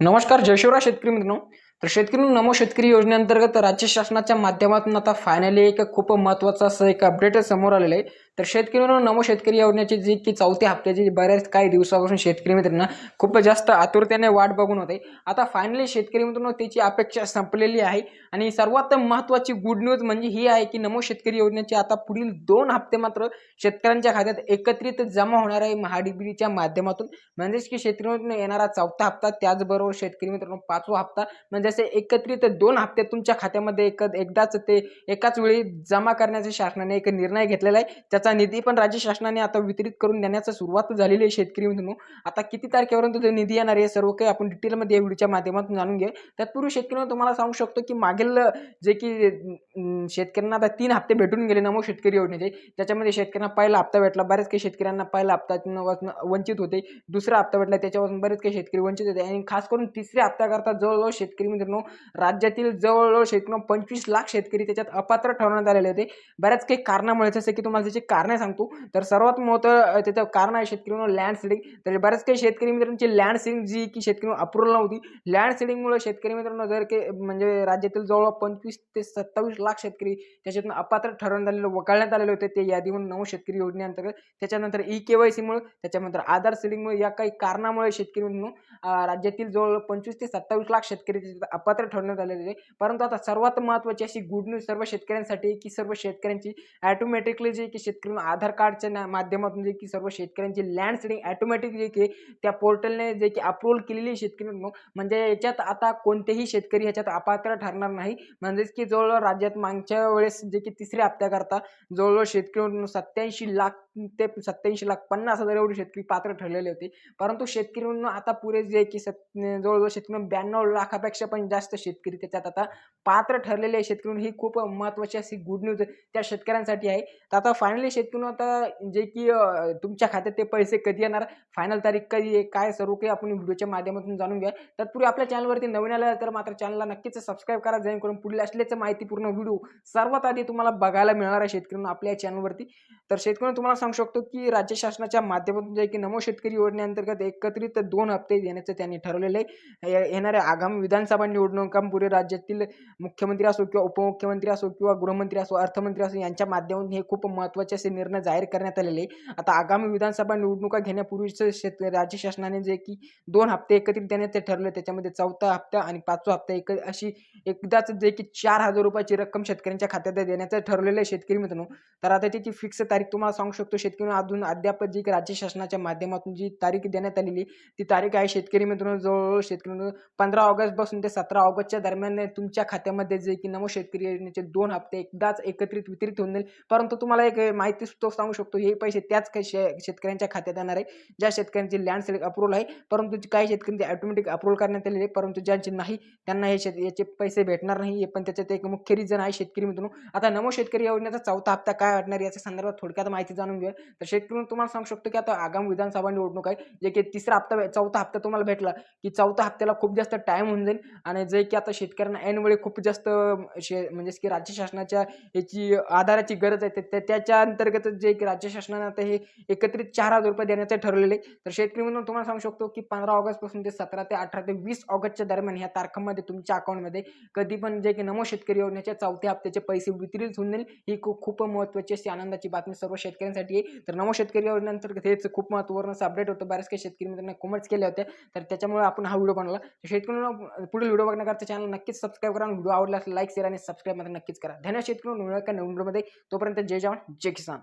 नमस्कार जयशिवरा शेतकरी मित्रांनो. तर शेतकरी नमो शेतकरी योजनेअंतर्गत राज्य शासनाच्या माध्यमातून आता फायनली एक खूप महत्त्वाचं असं एक अपडेट समोर आलेलं आहे. तर शेतकरी नमो शेतकरी योजनेची जी की चौथ्या हप्त्याची बऱ्याच काही दिवसापासून शेतकरी मित्रांना खूप जास्त आतुरतेने वाट बघून होते. आता फायनली शेतकरी मित्रांनो त्याची अपेक्षा संपलेली आहे. आणि सर्वात महत्त्वाची गुड न्यूज म्हणजे ही आहे की नमो शेतकरी योजनेचे आता पुढील दोन हप्ते मात्र शेतकऱ्यांच्या खात्यात एकत्रित जमा होणार आहे महाडीबीच्या माध्यमातून. म्हणजेच की शेतकरी मित्रांनो येणारा चौथा हप्ता त्याचबरोबर शेतकरी मित्रांनो पाचवा हप्ता म्हणजे जसे एकत्रित दोन हप्ते तुमच्या खात्यामध्ये एक एकदाच ते एकाच वेळी जमा करण्याचा शासनाने एक निर्णय घेतलेला आहे. त्याचा निधी पण राज्य शासनाने आता वितरित करून देण्याचा सुरुवात झालेली आहे शेतकरी म्हणून आता किती तारखेपर्यंत तो निधी येणार आहे सर्व काही आपण डिटेलमध्ये या व्हिडिओच्या माध्यमातून जाणून घे तत्पूर्वी शेतकऱ्यांना तुम्हाला सांगू शकतो की मागील जे की शेतकऱ्यांना आता तीन हप्ते भेटून गेले नमो शेतकरी योजनेचे. त्याच्यामध्ये शेतकऱ्यांना पहिला हप्ता भेटला बऱ्याच काही शेतकऱ्यांना पहिला हप्ता वंचित होते. दुसरा हप्ता भेटला त्याच्यापासून बरेच काही शेतकरी वंचित होते. आणि खास करून तिसऱ्या हप्त्याकरता जवळजवळ शेतकरी मित्रांनो राज्यातील जवळजवळ शेकडो पंचवीस लाख शेतकरी त्याच्यात अपात्र ठरवण्यात आलेले होते. बऱ्याच काही कारणामुळे जसं की तुम्हाला त्याची कारणे सांगतो तर सर्वात मोठं त्याचं कारण आहे शेतकरी लँड सीडिंग तर बऱ्याच काही शेतकरी मित्रांची लँड सीडिंग जी की शेतकरी अप्रूव्हल नव्हती. लँड सीडिंगमुळे शेतकरी मित्रांनो जर के म्हणजे राज्यातील जवळ पंचवीस ते सत्तावीस लाख शेतकरी त्याच्यातून अपात्र ठरवण्यात आलेले वगळण्यात आलेले होते ते यादीमधून नऊ शेतकरी योजनेअंतर्गत. त्याच्यानंतर ई के वाय सीमुळे त्याच्यानंतर आधार सीडिंगमुळे या काही कारणामुळे शेतकरी मित्रांनो राज्यातील जवळ पंचवीस ते सत्तावीस लाख शेतकरी त्याच्यात अपात्र ठरवण्यात आलेले आहे. परंतु आता सर्वात महत्त्वाची अशी गुड न्यूज सर्व शेतकऱ्यांसाठी की सर्व शेतकऱ्यांची ॲटोमॅटिकली जे की शेतकरी आधार कार्डच्या ना- माध्यमातून जे की सर्व शेतकऱ्यांची लँड सेडिंग ॲटोमॅटिक जे की त्या पोर्टलने जे की अप्रूव्हल केलेली आहे शेतकरी म्हणजे याच्यात आता कोणतेही शेतकरी ह्याच्यात अपात्र ठरणार नाही. म्हणजेच की जवळजवळ राज्यात मागच्या वेळेस जे की तिसऱ्या हप्त्याकरता जवळजवळ शेतकरी सत्याऐंशी लाख ते सत्याऐंशी लाख पन्नास हजार एवढे शेतकरी पात्र ठरलेले होते. परंतु शेतकरी आता पुरे जे की सत जवळजवळ शेतकरी ब्याण्णव लाखापेक्षा पण जास्त शेतकरी त्याच्यात आता पात्र ठरलेले आहे शेतकरी ही खूप महत्त्वाची अशी गुड न्यूज त्या शेतकऱ्यांसाठी आहे. तर आता फायनली शेतकरी आता जे की तुमच्या खात्यात ते पैसे कधी येणार? फायनल तारीख कधी आहे? काय सर्व काही आपण व्हिडिओच्या माध्यमातून जाणून घ्या. तत्पूर्वी आपल्या चॅनलवरती नवीन आलं तर मात्र चॅनलला नक्कीच सबस्क्राईब करा. जेणेकरून पुढील असल्याचं माहितीपूर्ण व्हिडिओ सर्वात आधी तुम्हाला बघायला मिळणार आहे शेतकऱ्यांना आपल्या चॅनलवरती तर शेतकऱ्यांना तुम्हाला सांगू शकतो की राज्य शासनाच्या माध्यमातून जे की नमो शेतकरी योजनेअंतर्गत एकत्रित दोन हप्ते देण्याचं त्यांनी ठरवलेलं आहे. येणाऱ्या आगामी विधानसभा निवडणुकांपुढे राज्यातील मुख्यमंत्री असो किंवा उपमुख्यमंत्री असो किंवा गृहमंत्री असो अर्थमंत्री असो यांच्या माध्यमातून हे खूप महत्त्वाचे असे निर्णय जाहीर करण्यात आलेले आता आगामी विधानसभा निवडणुका घेण्यापूर्वीच शेत राज्य शासनाने जे की दोन हप्ते एकत्रित देण्याचे ठरले त्याच्यामध्ये चौथा हप्ता आणि पाचवा हप्ता एक अशी एकदाच जे की चार हजार रुपयाची रक्कम शेतकऱ्यांच्या खात्यात देण्याचं ठरलेलं आहे शेतकरी मित्रांनो. तर आता त्याची फिक्स तारीख तुम्हाला सांगू शकतो. शेतकरी अजून अद्याप जी राज्य शासनाच्या माध्यमातून जी तारीख देण्यात आलेली ती तारीख आहे शेतकरी मित्रांनो जवळजवळ शेतकरी पंधरा ऑगस्टपासून ते सतरा ऑगस्टच्या दरम्यान तुमच्या खात्यामध्ये जे की नमो शेतकरी योजनेचे दोन हप्ते एकदाच एकत्रित वितरित होऊन जाईल. परंतु तुम्हाला एक माहिती तो सांगू शकतो हे पैसे त्याच काही शे शेतकऱ्यांच्या खात्यात येणार आहे ज्या शेतकऱ्यांची लँड सेलिंग अप्रूव्हल आहे. परंतु काही शेतकऱ्यांची ऑटोमॅटिक अप्रूव्हल करण्यात आलेले आहे परंतु ज्यांचे नाही त्यांना हे शेत याचे पैसे भेटणार नाही. हे पण त्याच्यात एक मुख्य रिझन आहे शेतकरी मित्रांनो. आता नमो शेतकरी योजनेचा चौथा हप्ता काय वाटणार याच्या संदर्भात थोडक्यात माहिती जाणून घेऊया. तर शेतकरी तुम्हाला सांगू शकतो की आता आगामी विधानसभा निवडणूक आहे जे की तिसरा हप्ता चौथा हप्ता तुम्हाला भेटला की चौथा हप्त्याला खूप जास्त टाईम होऊन जाईल. आणि जे की आता शेतकऱ्यांना ऐनवेळी खूप जास्त शे म्हणजेच की राज्य शासनाच्या याची आधाराची गरज आहे ते- त्याच्या अंतर्गत जे की राज्य शासनाने आता हे एकत्रित चार हजार रुपये देण्याचे ठरलेले आहे. तर शेतकरी म्हणून तुम्हाला सांगू शकतो की पंधरा ऑगस्टपासून ते सतरा ते अठरा ते वीस ऑगस्टच्या दरम्यान ह्या तारखांमध्ये तुमच्या अकाउंटमध्ये कधी पण जे की नमो शेतकरी योजनेच्या चौथ्या हप्त्याचे पैसे वितरित होऊन जाईल. ही खूप खूप महत्त्वाची अशी आनंदाची बातमी सर्व शेतकऱ्यांसाठी आहे. तर नमो शेतकरी योजनेअंतर्गत हेच खूप महत्त्वपूर्ण अपडेट होतं. बऱ्याच काही शेतकरी मित्रांना कमेंट्स केल्या होत्या. तर त्याच्यामुळे आपण हा व्हिडिओ बनवला. शेतकरी पुढील व्हिडिओ बघण्याकरता चॅनल नक्कीच सबस्क्राईब करा व्हिडिओ आवडला लाईक शेअर आणि सबस्क्राईब मात्र नक्कीच करा. धन्यवाद शेतकरी मिळूया का नोव्हेंबरमध्ये. तोपर्यंत जय जवान जय किसान.